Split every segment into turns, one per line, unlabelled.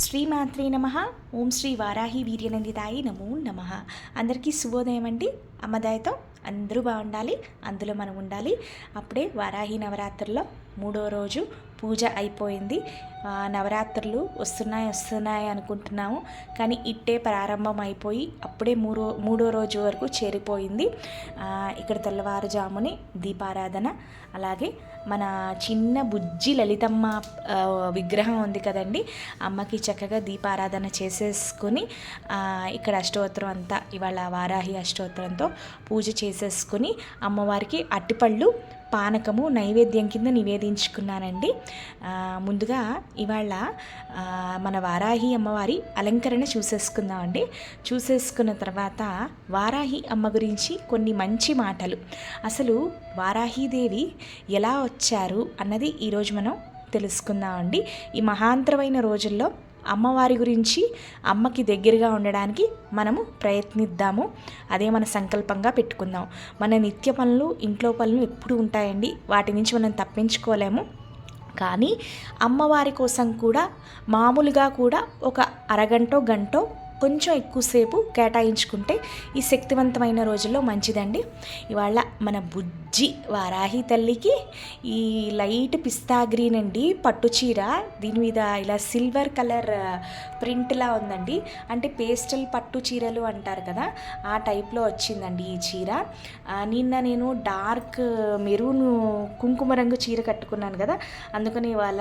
శ్రీమాత్రే నమ. ఓం శ్రీ వారాహి వీర్యనందితాయి నమో నమ. అందరికీ శుభోదయం అండి. అమ్మదాయతో అందరూ బాగుండాలి అందులో మనం ఉండాలి. అప్పుడే వారాహి నవరాత్రుల్లో మూడో రోజు పూజ అయిపోయింది. నవరాత్రులు వస్తున్నాయి వస్తున్నాయి అనుకుంటున్నాము. కానీ ఇట్టే ప్రారంభం అయిపోయి అప్పుడే మూడో మూడో రోజు వరకు చేరిపోయింది. ఇక్కడ తెల్లవారుజాముని దీపారాధన. అలాగే మన చిన్న బుజ్జి లలితమ్మ విగ్రహం ఉంది కదండి. అమ్మకి చక్కగా దీపారాధన చేసేసుకొని ఇక్కడ అష్టోత్తరం అంతా ఇవాళ వారాహి అష్టోత్తరంతో పూజ చేసేసుకొని అమ్మవారికి అట్టిపళ్ళు పానకము నైవేద్యం కింద నివేదించుకున్నానండి. ముందుగా ఇవాళ మన వారాహి అమ్మవారి అలంకరణ చూసేసుకుందామండి. చూసేసుకున్న తర్వాత వారాహి అమ్మ గురించి కొన్ని మంచి మాటలు. అసలు వారాహీదేవి ఎలా వచ్చారు అన్నది ఈరోజు మనం తెలుసుకుందామండి. ఈ మహాంతరమైన రోజుల్లో అమ్మవారి గురించి అమ్మకి దగ్గరగా ఉండడానికి మనము ప్రయత్నిద్దాము. అదే మన సంకల్పంగా పెట్టుకుందాం. మన నిత్య పనులు ఇంట్లో పనులు ఎప్పుడు ఉంటాయండి. వాటి నుంచి మనం తప్పించుకోలేము. కానీ అమ్మవారి కోసం కూడా మామూలుగా కూడా ఒక అరగంటో గంటో కొంచెం ఎక్కువసేపు కేటాయించుకుంటే ఈ శక్తివంతమైన రోజుల్లో మంచిదండి. ఇవాళ మన బుజ్జి వారాహి తల్లికి ఈ లైట్ పిస్తా గ్రీన్ అండి పట్టు చీర దీని మీద ఇలా సిల్వర్ కలర్ ప్రింట్లా ఉందండి. అంటే పేస్టల్ పట్టు చీరలు అంటారు కదా ఆ టైప్లో వచ్చిందండి ఈ చీర. నిన్న నేను డార్క్ మెరూన్ కుంకుమ రంగు చీర కట్టుకున్నాను కదా అందుకని ఇవాళ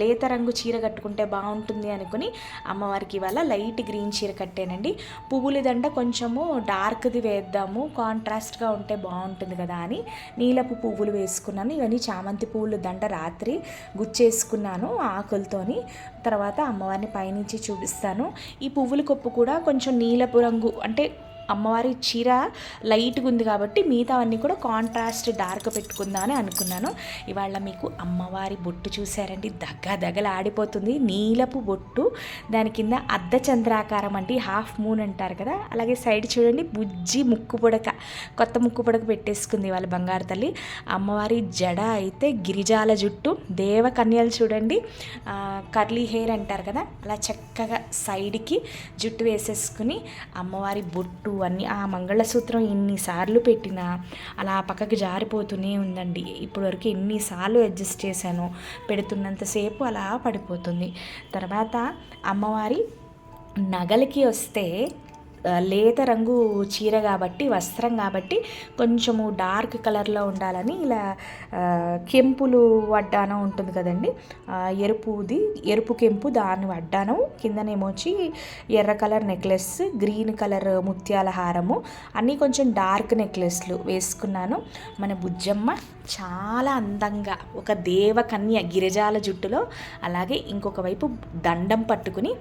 లేత రంగు చీర కట్టుకుంటే బాగుంటుంది అనుకుని అమ్మవారికి ఇవాళ లైట్ గ్రీన్ చీర కట్టేనండి. పువ్వుల దండ కొంచెము డార్క్ది వేద్దాము కాంట్రాస్ట్గా ఉంటే బాగుంటుంది కదా అని. నీలపు పువ్వులు వేసుకున్నాను. ఇవన్నీ చామంతి పువ్వుల దండ రాత్రి గుచ్చేసుకున్నాను ఆకులతోని. తర్వాత అమ్మవారిని పైనుంచి చూపిస్తాను. ఈ పువ్వుల కొప్పు కూడా కొంచెం నీలపు రంగు అంటే అమ్మవారి చీర లైట్గా ఉంది కాబట్టి మిగతావన్నీ కూడా కాంట్రాస్ట్ డార్క్ పెట్టుకుందామని అనుకున్నాను. ఇవాళ మీకు అమ్మవారి బొట్టు చూసారండి దగ్గ దగ్గల ఆడిపోతుంది. నీలపు బొట్టు దాని కింద అర్ధ చంద్రాకారం అంటే హాఫ్ మూన్ అంటారు కదా. అలాగే సైడ్ చూడండి బుజ్జి ముక్కు పొడక కొత్త ముక్కు పొడక పెట్టేసుకుంది వాళ్ళ బంగారు తల్లి. అమ్మవారి జడ అయితే గిరిజాల జుట్టు దేవ కన్యలు చూడండి కర్లీ హెయిర్ అంటారు కదా. అలా చక్కగా సైడ్కి జుట్టు వేసేసుకుని అమ్మవారి బొట్టు అన్ని ఆ మంగళసూత్రం ఎన్నిసార్లు పెట్టినా అలా పక్కకి జారిపోతూనే ఉందండి. ఇప్పటివరకు ఎన్నిసార్లు అడ్జస్ట్ చేశాను పెడుతున్నంతసేపు అలా పడిపోతుంది. తర్వాత అమ్మవారి నగలకి వస్తే లేత రంగు చీర కాబట్టి వస్త్రం కాబట్టి కొంచెము డార్క్ కలర్లో ఉండాలని ఇలా కెంపులు వడ్డానం ఉంటుంది కదండి. ఎరుపుది ఎరుపు కెంపు దాని వడ్డానం. కిందనేమొచ్చి ఎర్ర కలర్ నెక్లెస్ గ్రీన్ కలర్ ముత్యాల హారము. అన్నీ కొంచెం డార్క్ నెక్లెస్లు వేసుకున్నాను. మన బుజ్జమ్మ చాలా అందంగా ఒక దేవకన్య గిరిజాల జుట్టులో అలాగే ఇంకొక వైపు దండం పట్టుకుని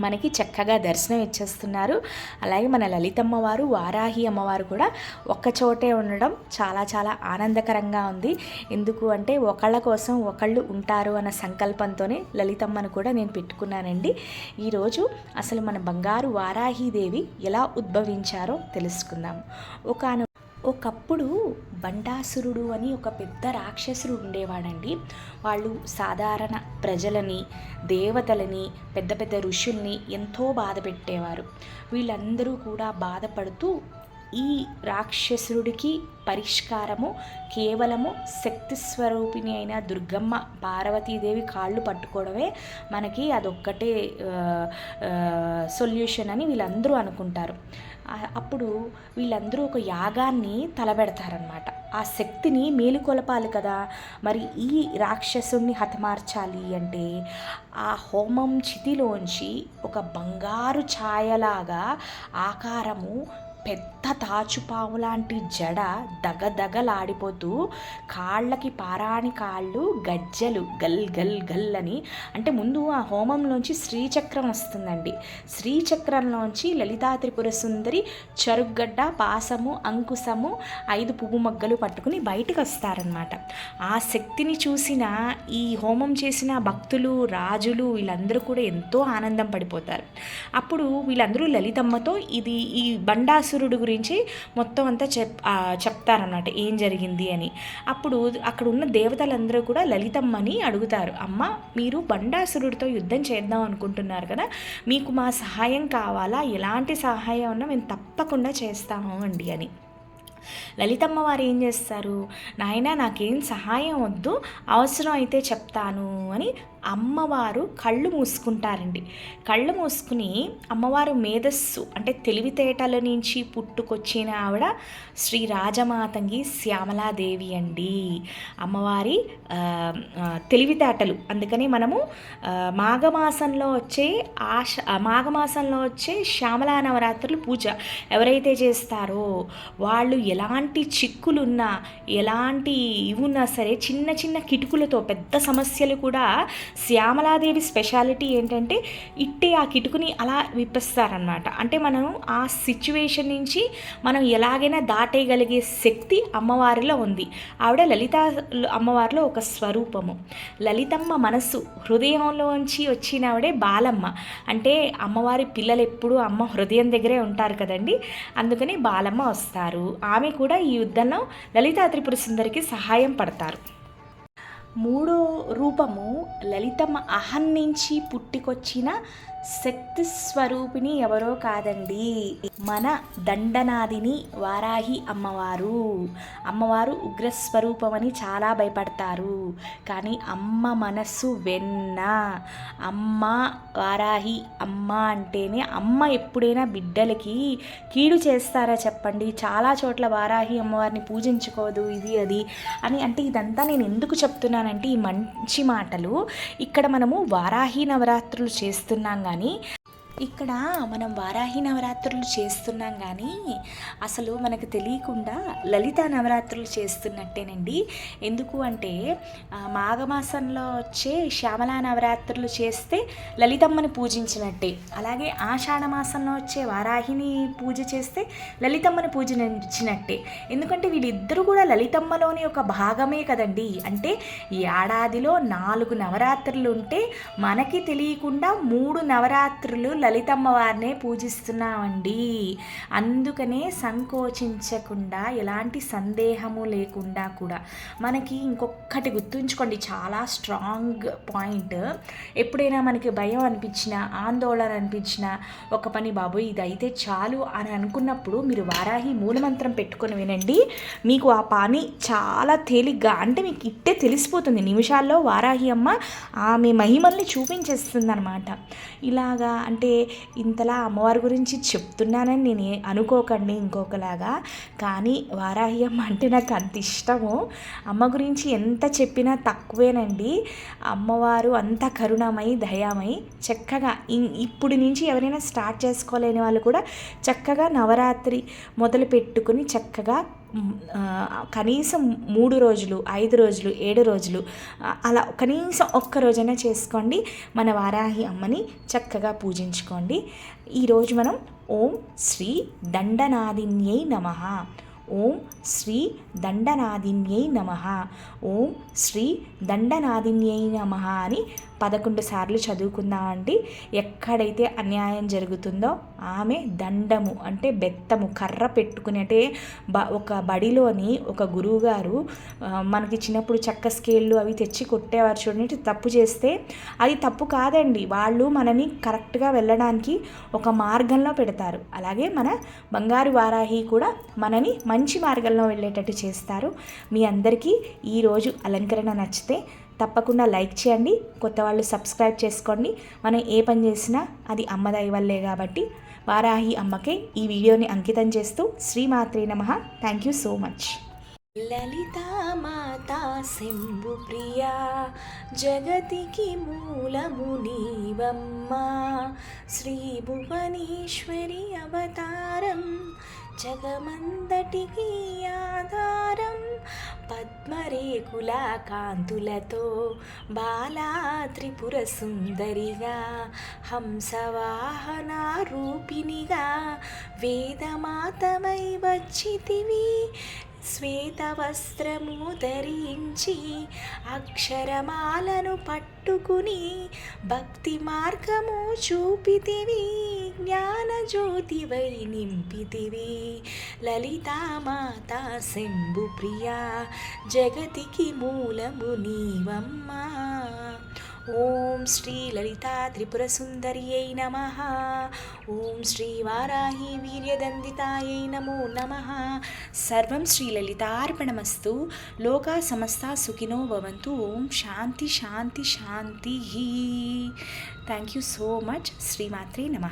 మనకి చక్కగా దర్శనం ఇచ్చేస్తున్నారు. అలాగే మన లలితమ్మ వారు వారాహి అమ్మవారు కూడా ఒక్కచోటే ఉండడం చాలా చాలా ఆనందకరంగా ఉంది. ఎందుకు అంటే ఒకళ్ళ కోసం ఒకళ్ళు ఉంటారు అన్న సంకల్పంతోనే లలితమ్మను కూడా నేను పెట్టుకున్నానండి. ఈరోజు అసలు మన బంగారు వారాహీదేవి ఎలా ఉద్భవించారో తెలుసుకుందాం. ఒక ఒకప్పుడు బండాసురుడు అని ఒక పెద్ద రాక్షసుడు ఉండేవాడండి. వాళ్ళు సాధారణ ప్రజలని దేవతలని పెద్ద పెద్ద ఋషుల్ని ఎంతో బాధ పెట్టేవారు. వీళ్ళందరూ కూడా బాధపడుతూ ఈ రాక్షసుడికి పరిష్కారము కేవలము శక్తి స్వరూపిణి అయిన దుర్గమ్మ పార్వతీదేవి కాళ్ళు పట్టుకోవడమే మనకి అదొక్కటే సొల్యూషన్ అని వీళ్ళందరూ అనుకుంటారు. అప్పుడు వీళ్ళందరూ ఒక యాగాన్ని తలబెడతారనమాట ఆ శక్తిని మేలుకొలపాలి కదా మరి ఈ రాక్షసుణ్ణి హతమార్చాలి అంటే ఆ హోమం చితిలోంచి ఒక బంగారు ఛాయలాగా ఆకారము పెద్ద తాచుపాము లాంటి జడ దగదగలాడిపోతూ కాళ్ళకి పారాని కాళ్ళు గజ్జలు గల్ గల్ గల్ అని. అంటే ముందు ఆ హోమంలోంచి శ్రీచక్రం వస్తుందండి. శ్రీచక్రంలోంచి లలితా త్రిపుర సుందరి చరుగ్గడ్డ పాసము అంకుశము ఐదు పువ్వు మొగ్గలు పట్టుకుని బయటకు వస్తారనమాట ఆ శక్తిని చూసిన ఈ హోమం చేసిన భక్తులు రాజులు వీళ్ళందరూ కూడా ఎంతో ఆనందం పడిపోతారు. అప్పుడు వీళ్ళందరూ లలితమ్మతో ఇది ఈ బండాసురుడు గురించి గురించి మొత్తం అంతా చెప్ చెప్తారన్నమాట. ఏం జరిగింది అని. అప్పుడు అక్కడ ఉన్న దేవతలందరూ కూడా లలితమ్మని అడుగుతారు. అమ్మ మీరు బండాసురుడితో యుద్ధం చేద్దాం అనుకుంటున్నారు కదా. మీకు మా సహాయం కావాలా? ఎలాంటి సహాయం ఉన్నా మేము తప్పకుండా చేస్తాము అండి అని. లలితమ్మ వారు ఏం చేస్తారు? నాయన నాకేం సహాయం వద్దు. అవసరం అయితే చెప్తాను అని అమ్మవారు కళ్ళు మూసుకుంటారండి. కళ్ళు మూసుకుని అమ్మవారు మేధస్సు అంటే తెలివితేటల నుంచి పుట్టుకొచ్చిన ఆవిడ శ్రీ రాజమాతంగి శ్యామలాదేవి అండి. అమ్మవారి తెలివితేటలు. అందుకని మనము మాఘమాసంలో వచ్చే ఆశ మాఘమాసంలో వచ్చే శ్యామలా నవరాత్రులు పూజ ఎవరైతే చేస్తారో వాళ్ళు ఎలాంటి చిక్కులున్నా ఎలాంటి ఇవి ఉన్నా సరే చిన్న చిన్న కిటుకులతో పెద్ద సమస్యలు కూడా శ్యామలాదేవి స్పెషాలిటీ ఏంటంటే ఇట్టే ఆ కిటుకుని అలా విప్పిస్తారనమాట అంటే మనం ఆ సిచ్యువేషన్ నుంచి మనం ఎలాగైనా దాటేయగలిగే శక్తి అమ్మవారిలో ఉంది. ఆవిడ లలిత అమ్మవారిలో ఒక స్వరూపము. లలితమ్మ మనస్సు హృదయంలోంచి వచ్చిన ఆవిడే బాలమ్మ. అంటే అమ్మవారి పిల్లలు ఎప్పుడూ అమ్మ హృదయం దగ్గరే ఉంటారు కదండి. అందుకని బాలమ్మ వస్తారు. ఆమె కూడా ఈ యుద్ధంలో లలితా త్రిపుర సుందరికి సహాయం పడతారు. మూడో రూపము లలితమ్మ అహన్ నుంచి పుట్టికొచ్చిన శక్తి స్వరూపిణి ఎవరో కాదండి. మన దండనాదిని వారాహి అమ్మవారు. అమ్మవారు ఉగ్రస్వరూపమని చాలా భయపడతారు. కానీ అమ్మ మనస్సు వెన్న. అమ్మ వారాహి అమ్మ అంటేనే అమ్మ ఎప్పుడైనా బిడ్డలకి కీడు చేస్తారా చెప్పండి. చాలా చోట్ల వారాహి అమ్మవారిని పూజించుకోదు ఇది అది అని అంటే ఇదంతా నేను ఎందుకు చెప్తున్నానంటే ఈ మంచి మాటలు. ఇక్కడ మనము వారాహి నవరాత్రులు చేస్తున్నాం కానీ ఇక్కడ మనం వారాహి నవరాత్రులు చేస్తున్నాం కానీ అసలు మనకు తెలియకుండా లలిత నవరాత్రులు చేస్తున్నట్టేనండి. ఎందుకు అంటే మాఘమాసంలో వచ్చే శ్యామలా నవరాత్రులు చేస్తే లలితమ్మని పూజించినట్టే. అలాగే ఆషాఢ మాసంలో వచ్చే వారాహిని పూజ చేస్తే లలితమ్మని పూజించినట్టే. ఎందుకంటే వీళ్ళిద్దరూ కూడా లలితమ్మలోని ఒక భాగమే కదండి. అంటే ఏడాదిలో నాలుగు నవరాత్రులు ఉంటే మనకి తెలియకుండా మూడు నవరాత్రులు లలితమ్మ వారినే పూజిస్తున్నామండి. అందుకనే సంకోచించకుండా ఎలాంటి సందేహము లేకుండా కూడా మనకి ఇంకొకటి గుర్తుంచుకోండి. చాలా స్ట్రాంగ్ పాయింట్. ఎప్పుడైనా మనకి భయం అనిపించినా ఆందోళన అనిపించినా ఒక పని బాబు ఇది అయితే చాలు అని అనుకున్నప్పుడు మీరు వారాహి మూలమంత్రం పెట్టుకొని వినండి. మీకు ఆ పని చాలా తేలిగ్గా అంటే మీకు ఇట్టే తెలిసిపోతుంది. నిమిషాల్లో వారాహి అమ్మ ఆమె మహిమల్ని చూపించేస్తుంది అనమాట ఇలాగా అంటే ఇంతలా అమ్మవారి గురించి చెప్తున్నానని నేను అనుకోకండి ఇంకొకలాగా. కానీ వారాహి అమ్మ అంటే నాకు అంత ఇష్టము. అమ్మ గురించి ఎంత చెప్పినా తక్కువేనండి. అమ్మవారు అంత కరుణమై దయామై చక్కగా ఇప్పుడు నుంచి ఎవరైనా స్టార్ట్ చేసుకోలేని వాళ్ళు కూడా చక్కగా నవరాత్రి మొదలు పెట్టుకుని చక్కగా కనీసం మూడు రోజులు ఐదు రోజులు ఏడు రోజులు అలా కనీసం ఒక్క రోజైనా చేసుకోండి. మన వారాహి అమ్మని చక్కగా పూజించుకోండి. ఈరోజు మనం ఓం శ్రీ దండనాదిన్యై నమ. ఓం శ్రీ దండనాదిన్యై నమ. ఓం శ్రీ దండనాదిన్యై నమ అని పదకొండు సార్లు చదువుకుందామండి ఎక్కడైతే అన్యాయం జరుగుతుందో ఆమె దండము అంటే బెత్తము కర్ర పెట్టుకుని అంటే బ ఒక బడిలోని ఒక గురువుగారు మనకి చిన్నప్పుడు చెక్క స్కేళ్ళు అవి తెచ్చి కొట్టేవారు చూడండి తప్పు చేస్తే అది తప్పు కాదండి. వాళ్ళు మనని కరెక్ట్గా వెళ్ళడానికి ఒక మార్గంలో పెడతారు. అలాగే మన బంగారు వారాహి కూడా మనని మంచి మార్గంలో వెళ్ళేటట్టు చేస్తారు. మీ అందరికీ ఈరోజు అలంకరణ నచ్చితే తప్పకుండా లైక్ చేయండి కొత్త వాళ్ళు సబ్స్క్రైబ్ చేసుకోండి. మనం ఏ పని చేసినా అది అమ్మదై వల్లే కాబట్టి వారాహి అమ్మకే ఈ వీడియోని అంకితం చేస్తూ శ్రీమాత్రి నమ. Thank you so much Lalitha మాతా శంభు ప్రియా జగతికి మూలము నీవమ్మా. శ్రీ భువనేశ్వరి అవతారం జగమందటికి ఆధారం. పద్మరేకుల కాంతులతో బాలా త్రిపుర సుందరిగా హంసవాహన రూపిణిగా వేదమాతమై వచ్చితివి. శ్వేత వస్త్రము ధరించి అక్షరమాలను పట్టుకుని భక్తి మార్గము చూపితివి. జ్ఞానజ్యోతివై నింపితివి. లలితామాతా శంభు ప్రియా జగతికి మూలము నీవమ్మా. ఓం శ్రీ లలితా త్రిపుర సుందర్యై నమ. ఓం శ్రీ వారాహి వీర్యదందితాయై నమో నమ. సర్వం శ్రీ లలితార్పణమస్తు. లోకా సమస్త సుఖినో భవంతు. ఓం శాంతి శాంతి శాంతి. Thank you so much. శ్రీమాత్రే నమ.